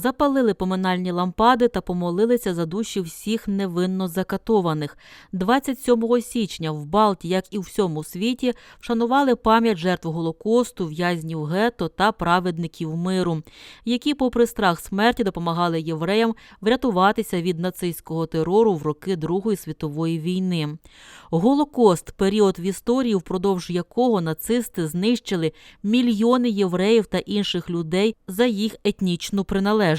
запалили поминальні лампади та помолилися за душі всіх невинно закатованих. 27 січня в Балті, як і у всьому світі, вшанували пам'ять жертв Голокосту, в'язнів гетто та праведників миру, які, попри страх смерті, допомагали євреям врятуватися від нацистського терору в роки Другої світової війни. Голокост період в історії, впродовж якого нацисти знищили мільйони євреїв та інших людей за їх етнічну приналежність.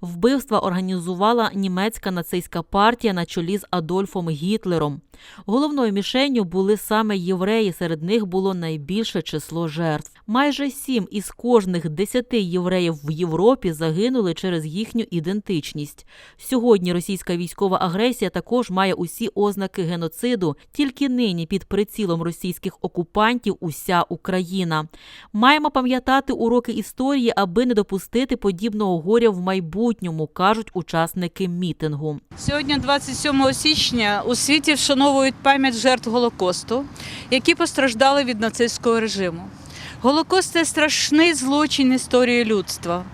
Вбивства організувала німецька нацистська партія на чолі з Адольфом Гітлером. Головною мішенню були саме євреї. Серед них було найбільше число жертв. Майже сім із кожних десяти євреїв в Європі загинули через їхню ідентичність. Сьогодні російська військова агресія також має усі ознаки геноциду. Тільки нині під прицілом російських окупантів уся Україна. Маємо пам'ятати уроки історії, аби не допустити подібного горя в майбутньому, кажуть учасники мітингу. Сьогодні, 27 січня, у світі вшановують пам'ять жертв Голокосту, які постраждали від нацистського режиму. Голокост це страшний злочин історії людства.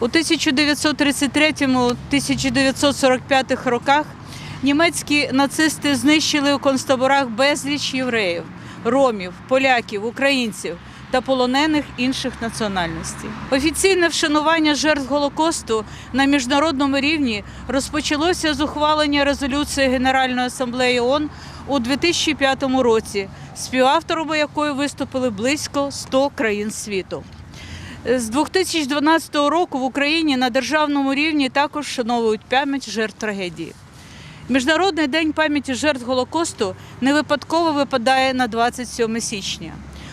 У 1933-1945 роках німецькі нацисти знищили у концтаборах безліч євреїв, ромів, поляків, українців та полонених інших національностей. Офіційне вшанування жертв Голокосту на міжнародному рівні розпочалося з ухвалення резолюції Генеральної асамблеї ООН у 2005 році, співавторами якої виступили близько 100 країн світу. З 2012 року в Україні на державному рівні також вшановують пам'ять жертв трагедії. Міжнародний день пам'яті жертв Голокосту не випадково випадає на 27 січня,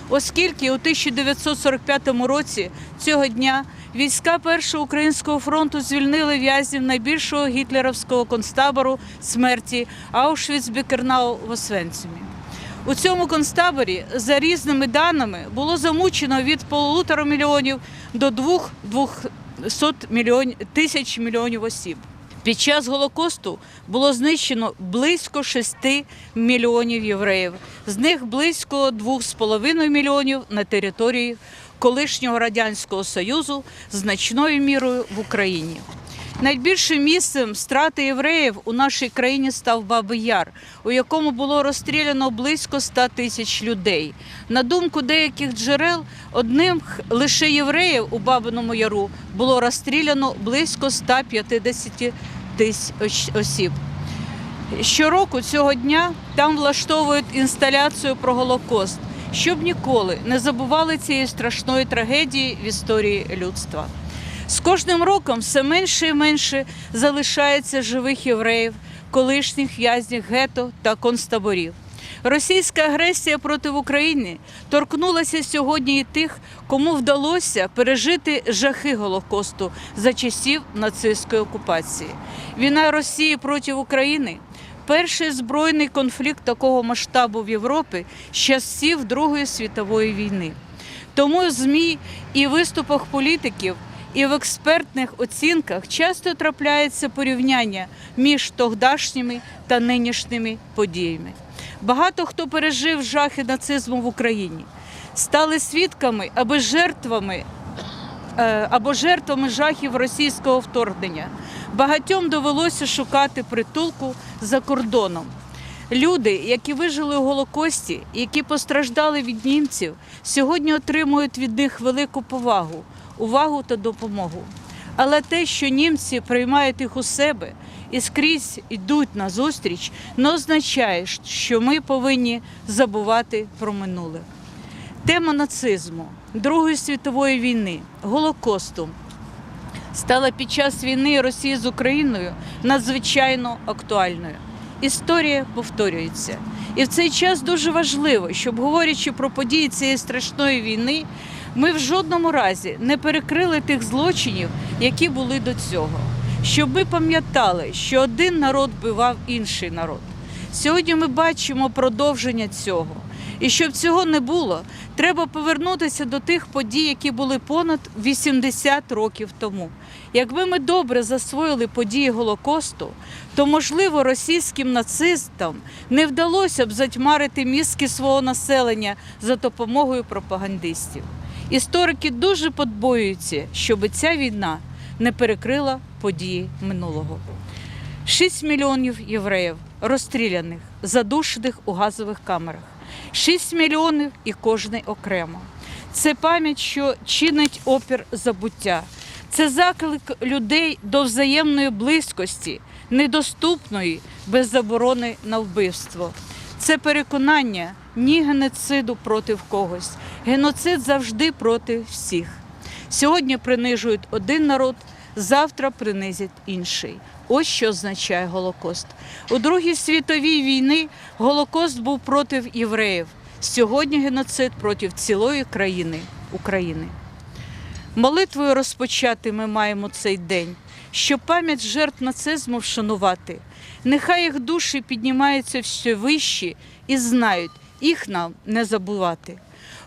оскільки у 1945 році цього дня війська Першого українського фронту звільнили в'язнів найбільшого гітлерівського концтабору смерті Аушвіц-Бікернау в Освенцимі. У цьому концтаборі за різними даними було замучено від полутора мільйонів до двох двохсот мільйонів тисяч мільйонів осіб. Під час Голокосту було знищено близько 6 мільйонів євреїв, з них близько 2,5 мільйонів на території колишнього радянського союзу, значною мірою в Україні. Найбільшим місцем страти євреїв у нашій країні став Бабий Яр, у якому було розстріляно близько 100 тисяч людей. На думку деяких джерел, одним лише євреїв у Бабиному Яру було розстріляно близько 150 тисяч осіб. Щороку цього дня там влаштовують інсталяцію про Голокост, щоб ніколи не забували цієї страшної трагедії в історії людства. З кожним роком все менше і менше залишається живих євреїв, колишніх в'язнів гетто та концтаборів. Російська агресія проти України торкнулася сьогодні і тих, кому вдалося пережити жахи Голокосту за часів нацистської окупації. Війна Росії проти України перший збройний конфлікт такого масштабу в Європі з часів Другої світової війни. Тому ЗМІ і виступах політиків, і в експертних оцінках часто трапляється порівняння між тогдашніми та нинішніми подіями. Багато хто пережив жахи нацизму в Україні, стали свідками або жертвами е, або жертвами жахів російського вторгнення. Багатьом довелося шукати притулку за кордоном. Люди, які вижили у Голокості, які постраждали від німців, сьогодні отримують від них велику повагу, увагу та допомогу. Але те, що німці приймають їх у себе і скрізь йдуть на зустріч, не означає, що ми повинні забувати про минуле. Тема нацизму, Другої світової війни, Голокосту стала під час війни Росії з Україною надзвичайно актуальною. Історія повторюється. І в цей час дуже важливо, щоб говорячи про події цієї страшної війни, ми в жодному разі не перекрили тих злочинів, які були до цього. Щоб ми пам'ятали, що один народ вбивав інший народ. Сьогодні ми бачимо продовження цього. І щоб цього не було, треба повернутися до тих подій, які були понад 80 років тому. Якби ми добре засвоїли події Голокосту, то можливо російським нацистам не вдалося б затьмарити мізки свого населення за допомогою пропагандистів. Історики дуже подбоюються, щоб ця війна не перекрила події минулого. 6 мільйонів євреїв розстріляних, задушених у газових камерах. 6 мільйонів і кожний окремо. Це пам'ять, що чинить опір забуття. Це заклик людей до взаємної близькості, недоступної без заборони на вбивство. Це переконання ні геноциду проти когось. Геноцид завжди проти всіх. Сьогодні принижують один народ, завтра принизять інший. Ось що означає Голокост. У Другій світовій війні Голокост був проти євреїв. Сьогодні геноцид проти цілої країни України. Молитвою розпочати ми маємо цей день, щоб пам'ять жертв нацизму вшанувати. Нехай їх душі піднімаються все вищі і знають, їх нам не забувати.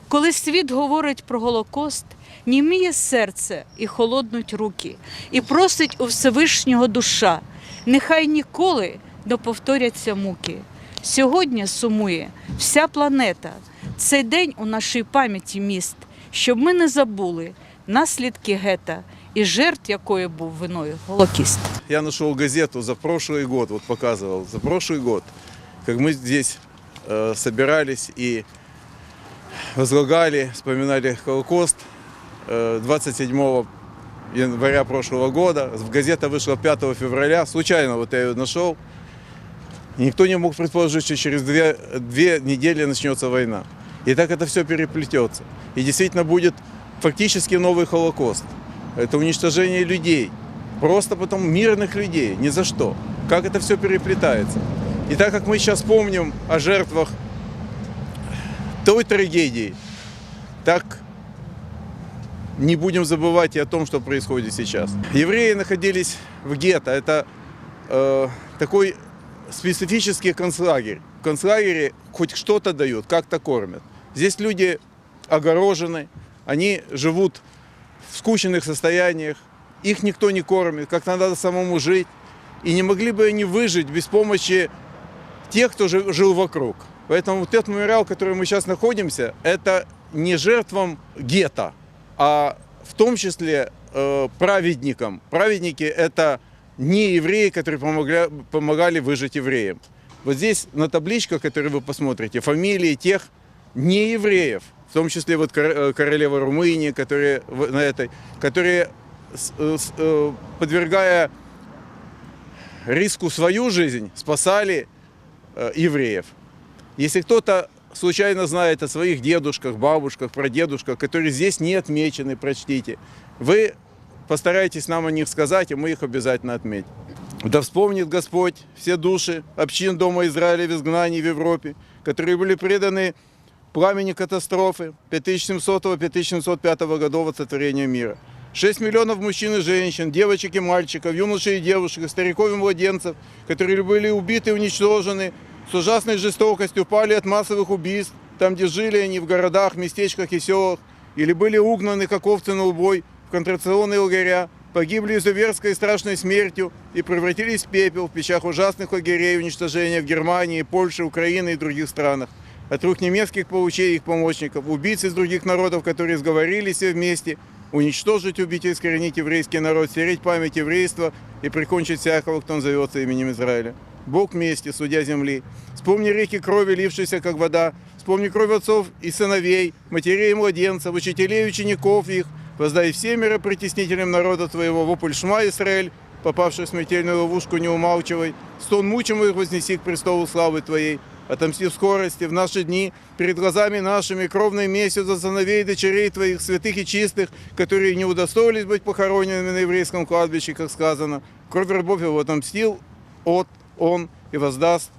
Коли світ говорить про Голокост, німіє серце і холоднуть руки, і просить у Всевишнього душа, нехай ніколи не повторяться муки. Сьогодні сумує вся планета. Цей день у нашій пам'яті міст, щоб ми не забули наслідки гета і жертв якої був виною Голокіст. Я нашел газету за прошлый год, вот показывал, за прошлый год, как мы здесь э, собирались и возлагали, вспоминали Холокост э, 27 января прошлого года. Газета вышла 5 февраля, случайно вот я ее нашел. Никто не мог предположить, что через две, две недели начнется война. И так это все переплетется. И действительно будет фактически новый Холокост. Это уничтожение людей. Просто потом мирных людей, ни за что. Как это все переплетается. И так как мы сейчас помним о жертвах той трагедии, так не будем забывать и о том, что происходит сейчас. Евреи находились в гетто. Это э, такой специфический концлагерь. В концлагере хоть что-то дают, как-то кормят. Здесь люди огорожены, они живут в скученных состояниях, их никто не кормит, как надо самому жить. И не могли бы они выжить без помощи тех, кто жи- жил вокруг. Поэтому вот этот мемориал, в котором мы сейчас находимся, это не жертвам гетто, а в том числе э, праведникам. Праведники – это не евреи, которые помогля- помогали выжить евреям. Вот здесь на табличках, которые вы посмотрите, фамилии тех не евреев, в том числе вот э, королева Румынии, которые на этой, которые э, э, подвергая риску свою жизнь, спасали евреев. Если кто-то случайно знает о своих дедушках, бабушках, прадедушках, которые здесь не отмечены, прочтите, вы постарайтесь нам о них сказать, и мы их обязательно отметим. Да вспомнит Господь все души общин Дома Израиля в изгнании в Европе, которые были преданы пламени катастрофы 5700-5705 годов от сотворения мира. 6 миллионов мужчин и женщин, девочек и мальчиков, юношей и девушек, стариков и младенцев, которые были убиты и уничтожены, с ужасной жестокостью пали от массовых убийств, там, где жили они в городах, местечках и селах, или были угнаны, как овцы на убой, в концентрационные лагеря, погибли изуверской и страшной смертью и превратились в пепел в печах ужасных лагерей уничтожения в Германии, Польше, Украине и других странах. От рук немецких паучей их помощников, убийц из других народов, которые сговорились все вместе, уничтожить, убить и искоренить еврейский народ, стереть память еврейства и прикончить всякого, кто назовется именем Израиля. Бог мести, судья земли. Вспомни реки крови, лившиеся, как вода. Вспомни кровь отцов и сыновей, матерей и младенцев, учителей и учеников их. Воздай всем миропритеснителям народа твоего, вопль шма, Израиль, попавший в смертельную ловушку, не умалчивай. Стон мучимых вознеси к престолу славы твоей. Отомсти в скорости, в наши дни, перед глазами нашими, кровной местью за сыновей и дочерей твоих, святых и чистых, которые не удостоились быть похороненными на еврейском кладбище, как сказано. Кровь рабов его отомстил от он и воздаст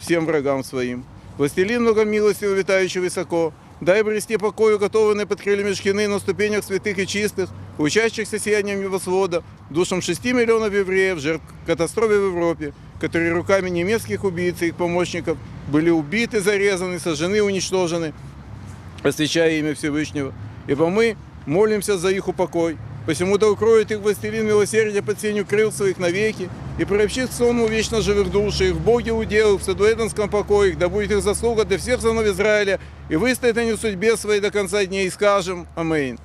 всем врагам своим. Властелин много милости, витающий высоко, дай обрести покою, готовый под крыльями шхины на ступенях святых и чистых, учащихся сиянием небосвода, душам 6 миллионов евреев, жертв катастрофы в Европе, которые руками немецких убийц и их помощников были убиты, зарезаны, сожжены, уничтожены, освящая имя Всевышнего. Ибо мы молимся за их упокой. Посему да укроет их властелин милосердия под сенью крыл своих навеки, и приобщит к сонму вечно живых душ, и их в Боге удел, в саду Эденском покое, их, да будет их заслуга для всех сынов Израиля, и выстоят они в судьбе своей до конца дней, и скажем Аминь.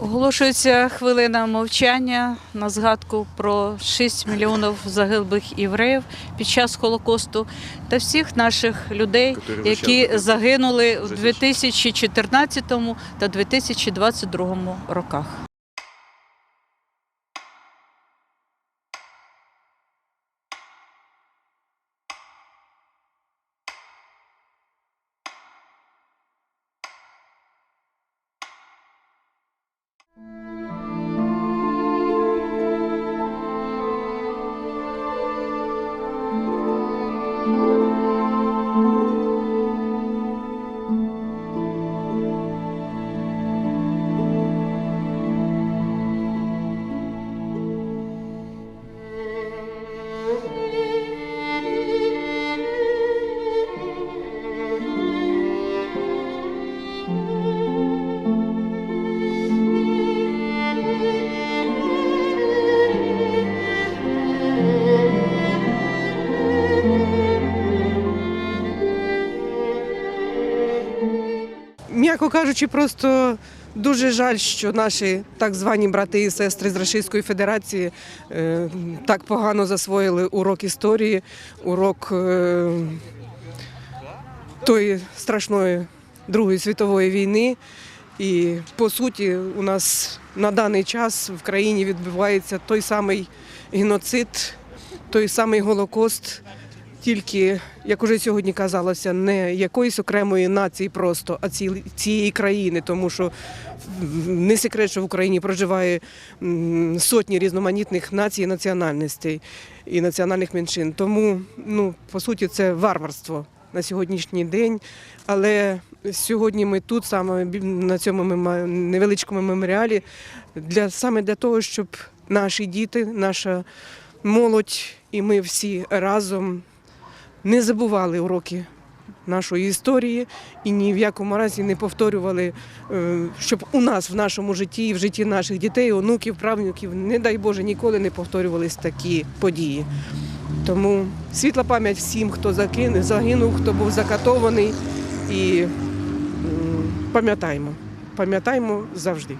Оголошується хвилина мовчання на згадку про 6 мільйонів загиблих євреїв під час Холокосту та всіх наших людей, Які які вивчали загинули у Жахіття. 2014 та 2022 роках. М'яко кажучи, просто дуже жаль, що наші так звані брати і сестри з Російської Федерації е, так погано засвоїли урок історії, урок е, тої страшної Другої світової війни. І по суті, у нас на даний час в країні відбувається той самий геноцид, той самий Голокост, тільки, як уже сьогодні казалося, не якоїсь окремої нації просто, а ці- цієї країни, тому що не секрет, що в Україні проживає сотні різноманітних націй національностей і національних меншин. Тому, ну, по суті, це варварство на сьогоднішній день. Але сьогодні ми тут, саме на цьому невеличкому меморіалі, для, саме для того, щоб наші діти, наша молодь і ми всі разом не забували уроки нашої історії і ні в якому разі не повторювали, е, щоб у нас в нашому житті, в житті наших дітей, онуків, правнуків, не дай Боже, ніколи не повторювались такі події. Тому світла пам'ять всім, хто загинув, хто був закатований. І пам'ятаємо, пам'ятаємо завжди.